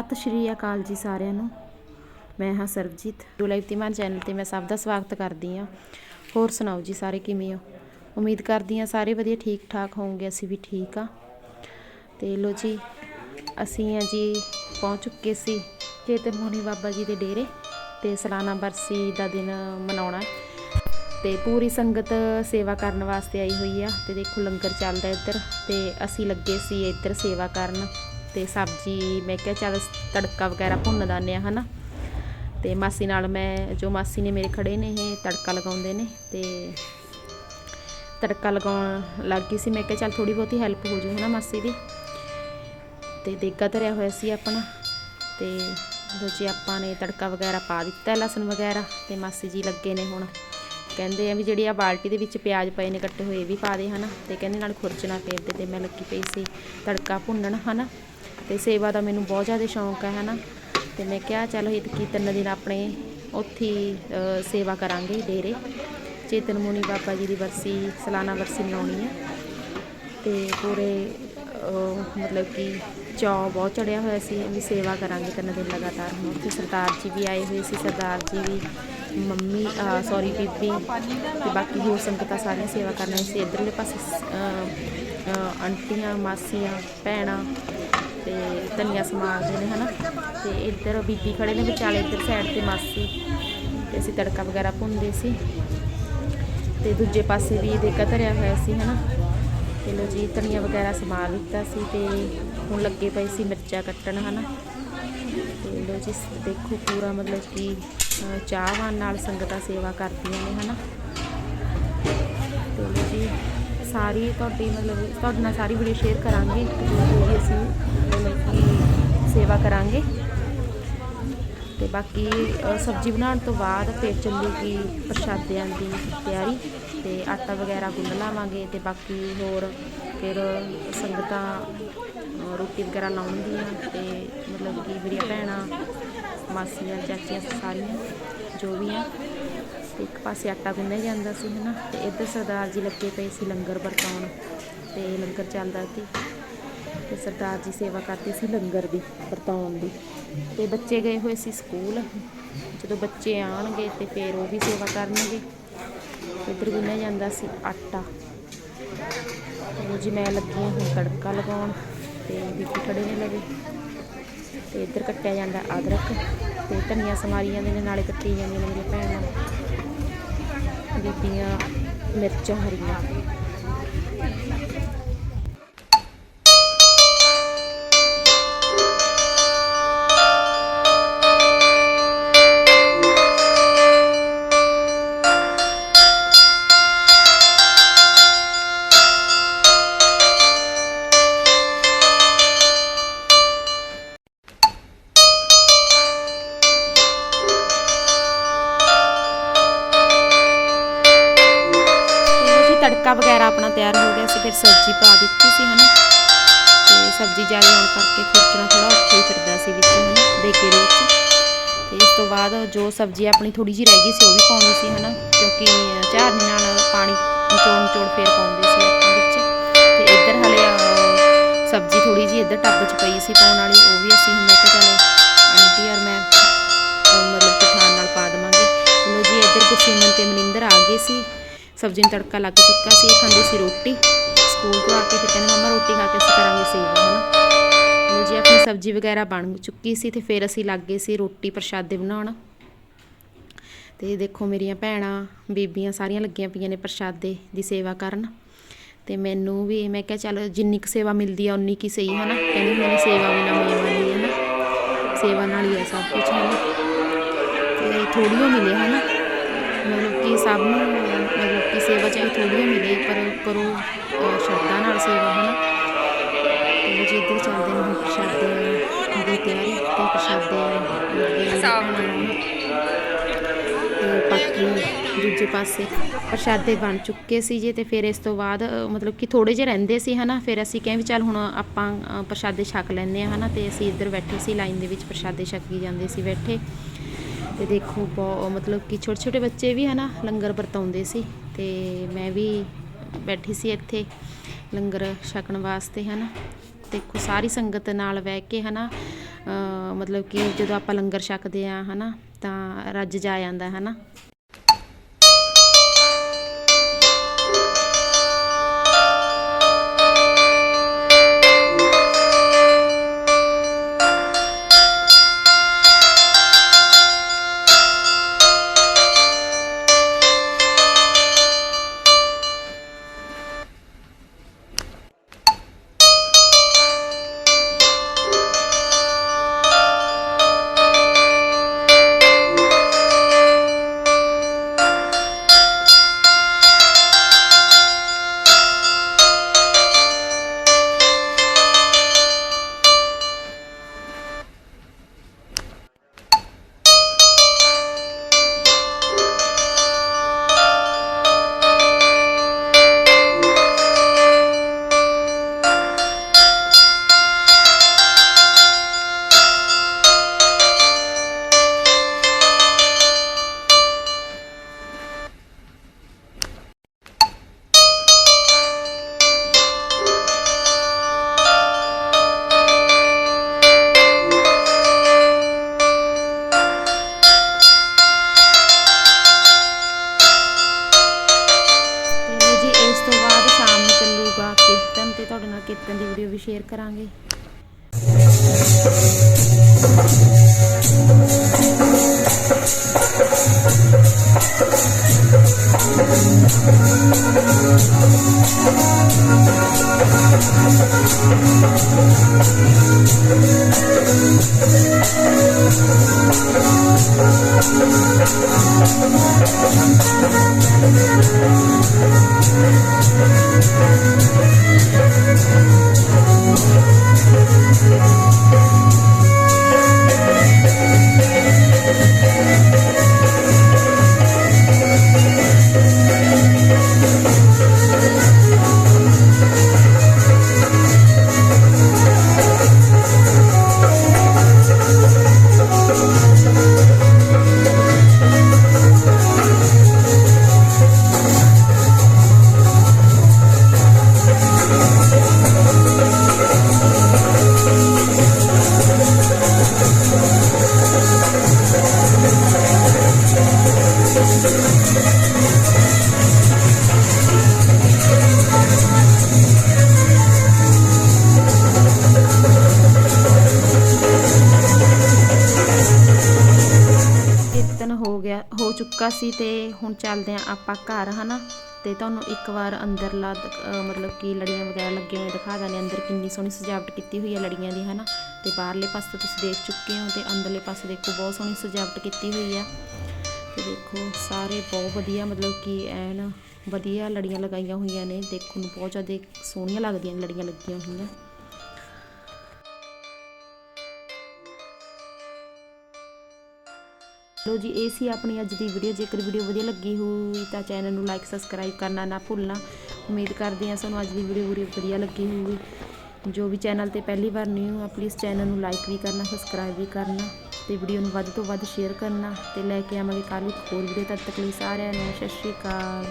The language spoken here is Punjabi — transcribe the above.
ਸਤਿ ਸ਼੍ਰੀ ਅਕਾਲ ਜੀ ਸਾਰਿਆਂ ਨੂੰ। ਮੈਂ ਹਾਂ ਸਰਬਜੀਤ। ਡੂ ਤਿਮਾਨ ਚੈਨਲ ਤੇ ਮੈਂ ਸਭ ਦਾ ਸਵਾਗਤ ਕਰਦੀ ਹਾਂ। ਹੋਰ ਸੁਣਾਓ ਜੀ ਸਾਰੇ ਕਿਵੇਂ ਹੋ? ਉਮੀਦ ਕਰਦੀ ਹਾਂ ਸਾਰੇ ਵਧੀਆ ਠੀਕ ਠਾਕ ਹੋਵੋਗੇ, ਅਸੀਂ ਵੀ ਠੀਕ ਆ ਤੇ ਲੋ ਜੀ, ਅਸੀਂ ਆ ਜੀ ਪਹੁੰਚ ਚੁੱਕੇ ਸੀ ਚੇਤਨ ਮੋਹਣੀ ਬਾਬਾ ਜੀ ਦੇ ਡੇਰੇ ਤੇ ਸਲਾਨਾ ਬਰਸੀ ਦਾ ਦਿਨ ਮਨਾਉਣਾ ਹੈ। ਤੇ ਪੂਰੀ ਸੰਗਤ ਸੇਵਾ ਕਰਨ ਵਾਸਤੇ ਆਈ ਹੋਈ ਆ ਤੇ ਦੇਖੋ ਲੰਗਰ ਚੱਲਦਾ ਇੱਧਰ ਤੇ ਅਸੀਂ ਲੱਗੇ ਸੀ ਇੱਧਰ ਸੇਵਾ ਕਰਨ। ਤੇ ਸਬਜ਼ੀ, ਮੈਂ ਕਿਹਾ ਚੱਲ ਤੜਕਾ ਵਗੈਰਾ ਭੁੰਨ ਦਾਨੇ ਆ ਹਨਾ। ਤੇ ਮਾਸੀ ਨਾਲ ਮੈਂ, ਜੋ ਮਾਸੀ ਨੇ ਮੇਰੇ ਖੜੇ ਨੇ, ਇਹ ਤੜਕਾ ਲਗਾਉਂਦੇ ਨੇ ਤੇ ਤੜਕਾ ਲਗਾਉਣ ਲੱਗ ਗਈ ਸੀ। ਮੈਂ ਕਿਹਾ ਚੱਲ ਥੋੜੀ ਬਹੁਤੀ ਹੈਲਪ ਹੋ ਜੂ, ਹਨਾ, ਮਾਸੀ ਦੀ। ਤੇ ਦੇਗਾ ਧਰਿਆ ਹੋਇਆ ਸੀ ਆਪਣਾ। ਤੇ ਦੂਜੀ ਆਪਾਂ ਨੇ ਤੜਕਾ ਵਗੈਰਾ ਪਾ ਦਿੱਤਾ, ਲਸਣ ਵਗੈਰਾ, ਤੇ ਮਾਸੀ ਜੀ ਲੱਗੇ ਨੇ ਹੁਣ। ਕਹਿੰਦੇ ਆ ਵੀ ਜਿਹੜੀ ਆ ਬਾਲਟੀ ਦੇ ਵਿੱਚ ਪਿਆਜ਼ ਪਏ ਨੇ, ਕੱਟੇ ਹੋਏ, ਇਹ ਵੀ ਪਾ ਦੇ, ਹਨਾ। ਤੇ ਕਹਿੰਦੇ ਨਾਲ ਖੁਰਚਣਾ ਫੇਰਦੇ, ਤੇ ਮੈਂ ਲੱਗੀ ਪਈ ਸੀ ਤੜਕਾ ਭੁੰਨਣ, ਹਨਾ। ਤੇ ਸੇਵਾ ਦਾ ਮੈਨੂੰ ਬਹੁਤ ਜ਼ਿਆਦਾ ਸ਼ੌਂਕ ਹੈ, ਹਨਾ। ਤੇ ਮੈਂ ਕਿਹਾ, ਚਲੋ ਇਹ ਕੀ ਤਿੰਨ ਦਿਨ ਆਪਣੇ ਉੱਥੇ ਸੇਵਾ ਕਰਾਂਗੇ ਡੇਰੇ। ਚੇਤਨ ਮੁਨੀ ਬਾਬਾ ਜੀ ਦੀ ਵਰਸੀ ਸਾਲਾਨਾ ਵਰਸੀ ਮਨਾਉਣੀ ਹੈ। ਤੇ ਪੂਰੇ ਮਤਲਬ ਕਿ ਚਾਅ ਬਹੁਤ ਚੜਿਆ ਹੋਇਆ ਸੀ ਵੀ ਸੇਵਾ ਕਰਾਂਗੇ ਤਿੰਨ ਦਿਨ ਲਗਾਤਾਰ। ਹੁਣ ਉੱਥੇ ਸਰਦਾਰ ਜੀ ਵੀ ਆਏ ਹੋਏ ਸੀ, ਸਰਦਾਰ ਜੀ ਵੀ, ਮੰਮੀ ਸੌਰੀ, ਬੀਬੀ ਤੇ ਬਾਕੀ ਹੋਰ ਸੰਗਤਾਂ ਸਾਰੀਆਂ ਸੇਵਾ ਕਰਨ ਆਏ ਸੀ। ਇਧਰਲੇ ਪਾਸੇ ਸ- ਆਂਟੀਆਂ, ਮਾਸੀਆਂ, ਭੈਣਾਂ ਤੇ ਧਨੀਆ ਸਮਾਜ ਨੇ ਹਨਾ? ਤੇ ਇੱਧਰ ਬੀਬੀ ਖੜੇ ਨੇ ਵਿਚਾਲੇ, ਇੱਧਰ ਸਾਈਡ ਤੇ ਮਾਸੀ। ਤੇ ਅਸੀਂ ਤੜਕਾ ਵਗੈਰਾ ਭੁੰਨਦੇ ਸੀ। ਤੇ ਦੂਜੇ ਪਾਸੇ ਵੀ ਦੇਗਾ ਧਰਿਆ ਹੋਇਆ ਸੀ, ਹਨਾ? ਤੇ ਲੋ ਜੀ, ਧਨੀਆ ਵਗੈਰਾ ਸਮਾਰ ਦਿੱਤਾ ਸੀ ਤੇ ਹੁਣ ਲੱਗੇ ਪਏ ਸੀ ਮਿਰਚਾਂ ਕੱਟਣ, ਹਨਾ? ਤੇ ਲੋ ਜੀ ਦੇਖੋ ਪੂਰਾ ਮਤਲਬ ਕਿ ਚਾਹਵਾਨ ਨਾਲ ਸੰਗਤਾਂ ਸੇਵਾ ਕਰਦੀਆਂ ਨੇ, ਹਨਾ? ਤੇ ਲੋ ਜੀ, ਸਾਰੀ ਤੁਹਾਡੀ ਮਤਲਬ, ਤੁਹਾਡੇ ਨਾਲ ਸਾਰੀ ਵੀਡੀਓ ਸ਼ੇਅਰ ਕਰਾਂਗੇ। ਜੋ ਵੀ ਅਸੀਂ ਸੇਵਾ ਕਰਾਂਗੇ। ਤੇ ਬਾਕੀ ਸਬਜ਼ੀ ਬਣਾਉਣ ਤੋਂ ਬਾਅਦ ਫਿਰ ਚੱਲੂਗੀ ਪ੍ਰਸ਼ਾਦਿਆਂ ਦੀ ਤਿਆਰੀ ਤੇ ਆਟਾ ਵਗੈਰਾ ਗੁੰਨ ਲਾਵਾਂਗੇ ਤੇ ਬਾਕੀ ਹੋਰ ਫਿਰ ਸੰਗਤਾਂ ਰੋਟੀ ਵਗੈਰਾ ਲਾਉਣਗੀਆਂ ਤੇ ਮਤਲਬ ਕਿ ਮੇਰੀਆਂ ਭੈਣਾਂ, ਮਾਸੀਆਂ, ਚਾਚੀਆਂ ਸਾਰੀਆਂ ਜੋ ਵੀ ਆ ਇੱਕ ਪਾਸੇ ਆਟਾ ਗੁੰਨਿਆ ਜਾਂਦਾ ਸੀ, ਹਨਾ। ਤੇ ਇੱਧਰ ਸਰਦਾਰ ਜੀ ਲੱਗੇ ਪਏ ਸੀ ਲੰਗਰ ਵਰਤਾਉਣ ਤੇ ਲੰਗਰ ਚੱਲਦਾ ਸੀ। ਤੇ ਸਰਦਾਰ ਜੀ ਸੇਵਾ ਕਰਦੇ ਸੀ ਲੰਗਰ ਦੀ, ਵਰਤਾਉਣ ਦੀ। ਤੇ ਬੱਚੇ ਗਏ ਹੋਏ ਸੀ ਸਕੂਲ। ਜਦੋਂ ਬੱਚੇ ਆਣਗੇ ਤੇ ਫਿਰ ਉਹ ਵੀ ਸੇਵਾ ਕਰਨਗੇ। ਇੱਧਰ ਗੁੰਨਿਆ ਜਾਂਦਾ ਸੀ ਆਟਾ। ਤੇ ਜੀ ਮੈਂ ਲੱਗੀ ਹਾਂ ਹੁਣ ਤੜਕਾ ਲਗਾਉਣ ਤੇ ਬੀਬੀ ਖੜੇ ਨੇ ਲਵੇ। ਤੇ ਇੱਧਰ ਕੱਟਿਆ ਜਾਂਦਾ ਅਦਰਕ ਤੇ ਧਨੀਆ ਸਮਾਰੀ ਜਾਂਦੇ ਨੇ ਨਾਲੇ ਕੱਟੀ ਜਾਂਦੀਆਂ ਨੇ ਮੇਰੀਆਂ ਭੈਣਾਂ। ਬੀਬੀਆਂ ਮਿਰਚਾਂ ਹਰੀਆਂ। ਫਿਰ ਸਬਜ਼ੀ ਪਾ ਦਿੱਤੀ ਸੀ, ਹਨਾ। ਤੇ ਸਬਜ਼ੀ ਜ਼ਿਆਦਾ ਹੋਣ ਕਰਕੇ ਖੁਰਚਣਾ ਥੋੜਾ ਔਖਾ ਹੀ ਫਿਰਦਾ ਸੀ ਵਿੱਚ, ਹਨਾ ਦੇਗੇ ਦੇ ਵਿੱਚ। ਤੇ ਇਸ ਤੋਂ ਬਾਅਦ ਜੋ ਸਬਜ਼ੀ ਆਪਣੀ ਥੋੜੀ ਜਿਹੀ ਰਹਿ ਗਈ ਸੀ, ਉਹ ਵੀ ਪਾਉਣੀ ਸੀ, ਹਨਾ, ਕਿਉਂਕਿ ਝਾਰਨੀ ਨਾਲ ਪਾਣੀ ਨਿਚੋੜ ਨਿਚੋੜ ਫੇਰ ਪਾਉਂਦੇ ਸੀ ਆਪਾਂ ਵਿੱਚ। ਤੇ ਇੱਧਰ ਹਲੇ ਸਬਜ਼ੀ ਥੋੜੀ ਜਿਹੀ ਇੱਧਰ ਟੱਬ 'ਚ ਪਈ ਸੀ ਪਾਉਣ ਵਾਲੀ, ਉਹ ਵੀ ਅਸੀਂ ਹੁਣ ਮੈਂ ਕਿਹਾ ਚਲੋ ਆਂਟੀ ਯਾਰ ਮੈਂ ਮਤਲਬ ਕਿ ਖਾਣ ਨਾਲ ਪਾ ਦੇਵਾਂਗੇ। ਚਲੋ ਜੀ, ਇੱਧਰ ਗੁਰਸਿਮਰਨ ਤੇ ਮਨਿੰਦਰ ਆ ਗਏ ਸੀ। ਸਬਜ਼ੀ ਨੂੰ ਤੜਕਾ ਲੱਗ ਚੁੱਕਾ ਸੀ ਖਾਂਦੇ ਸੀ ਰੋਟੀ। ਸਕੂਲ ਤੋਂ ਆ ਕੇ ਫਿਰ ਕਹਿੰਦੇ, ਮੰਮਾ, ਰੋਟੀ ਖਾ ਕੇ ਅਸੀਂ ਕਰਾਂਗੇ ਸੇਵਾ ਹਨਾ। ਚਲੋ ਜੀ, ਆਪਣੀ ਸਬਜ਼ੀ ਵਗੈਰਾ ਬਣ ਚੁੱਕੀ ਸੀ ਤੇ ਫਿਰ ਅਸੀਂ ਲੱਗ ਗਏ ਸੀ ਰੋਟੀ ਪ੍ਰਸ਼ਾਦੇ ਬਣਾਉਣ। ਤੇ ਦੇਖੋ ਮੇਰੀਆਂ ਭੈਣਾਂ, ਬੀਬੀਆਂ ਸਾਰੀਆਂ ਲੱਗੀਆਂ ਪਈਆਂ ਨੇ ਪ੍ਰਸ਼ਾਦੇ ਦੀ ਸੇਵਾ ਕਰਨ। ਤੇ ਮੈਨੂੰ ਵੀ, ਮੈਂ ਕਿਹਾ ਚੱਲ ਜਿੰਨੀ ਕੁ ਸੇਵਾ ਮਿਲਦੀ ਆ, ਉਨੀ ਕੀ ਸਹੀ ਹੈ ਨਾ ਕਹਿੰਦੀ ਹੁੰਦੇ ਸੇਵਾ ਵੀ ਮੇਵਾ ਨਹੀਂ ਹੈ ਨਾ ਸੇਵਾ ਨਾਲ ਹੀ ਹੈ ਸਭ ਕੁਝ ਹਨਾ। ਤੇ ਥੋੜੀਓ ਮਿਲੇ ਨਾ ਮਤਲਬ ਕਿ ਸਭ ਨੂੰ ਮਤਲਬ ਕਿ ਸੇਵਾ ਚਾਹੇ ਥੋੜੀਓ ਮਿਲੇ ਪਰ ਕਰੋ ਸ਼ਰਧਾ ਨਾਲ ਸੇਵਾ ਹਨਾ? ਤੇ ਜੀ ਇੱਧਰ ਚੱਲਦੇ ਨੇ ਪ੍ਰਸ਼ਾਦੇ ਦੀ ਤਿਆਰੀ ਤੇ ਪ੍ਰਸ਼ਾਦੇ ਨੇ ਤੇ ਬਾਕੀ ਦੂਜੇ ਪਾਸੇ ਪ੍ਰਸ਼ਾਦੇ ਬਣ ਚੁੱਕੇ ਸੀ ਜੀ ਤੇ ਫਿਰ ਇਸ ਤੋਂ ਬਾਅਦ ਮਤਲਬ ਕਿ ਥੋੜੇ ਜਿਹੇ ਰਹਿੰਦੇ ਸੀ ਹਨਾ? ਫਿਰ ਅਸੀਂ ਕਿਹਾ ਵੀ ਚੱਲ ਹੁਣ ਆਪਾਂ ਪ੍ਰਸ਼ਾਦੇ ਛਕ ਲੈਂਦੇ ਆ ਹਨਾ? ਤੇ ਅਸੀਂ ਇੱਧਰ ਬੈਠੇ ਸੀ ਲਾਈਨ ਦੇ ਵਿੱਚ ਪ੍ਰਸ਼ਾਦੇ ਛਕੀ ਜਾਂਦੇ ਸੀ ਬੈਠੇ। ਤੇ ਦੇਖੋ ਬਹੁਤ ਮਤਲਬ ਕਿ ਛੋਟੇ ਛੋਟੇ ਬੱਚੇ ਵੀ ਹਨਾ ਲੰਗਰ ਵਰਤਾਉਂਦੇ ਸੀ ਤੇ ਮੈਂ ਵੀ ਬੈਠੀ ਸੀ ਇੱਥੇ ਲੰਗਰ ਛਕਣ ਵਾਸਤੇ ਹਨਾ ਦੇਖੋ ਸਾਰੀ ਸੰਗਤ ਨਾਲ ਬਹਿ ਕੇ ਹਨਾ ਅ, ਮਤਲਬ ਕਿ ਜਦੋਂ ਆਪਾਂ ਲੰਗਰ ਛਕਦੇ ਆ ਹਨਾ ਤਾਂ ਰੱਜ ਜਾ ਜਾਂਦਾ ਹਨਾ Thank ਚੁੱਕਾ ਸੀ ਤੇ ਹੁਣ ਚੱਲਦੇ ਆ ਆਪਾਂ ਘਰ, ਹਨਾ? ਤੇ ਤੁਹਾਨੂੰ ਇੱਕ ਵਾਰ ਅੰਦਰਲਾ ਦ- ਮਤਲਬ ਕਿ ਲੜੀਆਂ ਵਗੈਰਾ ਲੱਗੀਆਂ ਹੋਈਆਂ ਦਿਖਾ ਦਾਂਗੇ ਅੰਦਰ ਕਿੰਨੀ ਸੋਹਣੀ ਸਜਾਵਟ ਕੀਤੀ ਹੋਈ ਹੈ ਲੜੀਆਂ ਦੀ, ਹਨਾ? ਤੇ ਬਾਹਰਲੇ ਪਾਸੇ ਤੁਸੀਂ ਦੇਖ ਚੁੱਕੇ ਹੋ ਤੇ ਅੰਦਰਲੇ ਪਾਸੇ ਦੇਖੋ ਬਹੁਤ ਸੋਹਣੀ ਸਜਾਵਟ ਕੀਤੀ ਹੋਈ ਆ ਤੇ ਦੇਖੋ ਸਾਰੇ ਬਹੁਤ ਵਧੀਆ, ਮਤਲਬ ਕਿ ਐਨ ਵਧੀਆ ਲੜੀਆਂ ਲਗਾਈਆਂ ਹੋਈਆਂ ਨੇ। ਦੇਖਣ ਨੂੰ ਬਹੁਤ ਜ਼ਿਆਦਾ ਸੋਹਣੀਆਂ ਲੱਗਦੀਆਂ ਲੜੀਆਂ ਲੱਗੀਆਂ ਹੋਈਆਂ। ਲੋ ਜੀ, ਇਹ ਸੀ ਆਪਣੀ ਅੱਜ ਦੀ ਵੀਡੀਓ ਜੇਕਰ ਵੀਡੀਓ ਵਧੀਆ ਲੱਗੀ ਹੋਈ ਤਾਂ ਚੈਨਲ ਨੂੰ ਲਾਈਕ ਸਬਸਕ੍ਰਾਈਬ ਕਰਨਾ ਨਾ ਭੁੱਲਣਾ। ਉਮੀਦ ਕਰਦੇ ਹਾਂ ਤੁਹਾਨੂੰ ਅੱਜ ਦੀ ਵੀਡੀਓ ਵੀਡੀਓ ਵਧੀਆ ਲੱਗੀ ਹੋਊਗੀ। ਜੋ ਵੀ ਚੈਨਲ ਤੇ ਪਹਿਲੀ ਵਾਰ ਨਿਊ ਆ ਪਲੀਜ਼ ਚੈਨਲ ਨੂੰ ਲਾਈਕ ਵੀ ਕਰਨਾ ਸਬਸਕ੍ਰਾਈਬ ਵੀ ਕਰਨਾ ਤੇ ਵੀਡੀਓ ਨੂੰ ਵੱਧ ਤੋਂ ਵੱਧ ਸ਼ੇਅਰ ਕਰਨਾ ਤੇ ਲੈ ਕੇ ਆਵਾਂਗੇ ਕੱਲ੍ਹ ਇੱਕ ਹੋਰ ਵੀਡੀਓ ਤਦ ਤੱਕ ਲਈ ਸਾਰਿਆਂ ਨੂੰ ਸਤਿ ਸ਼੍ਰੀ ਅਕਾਲ।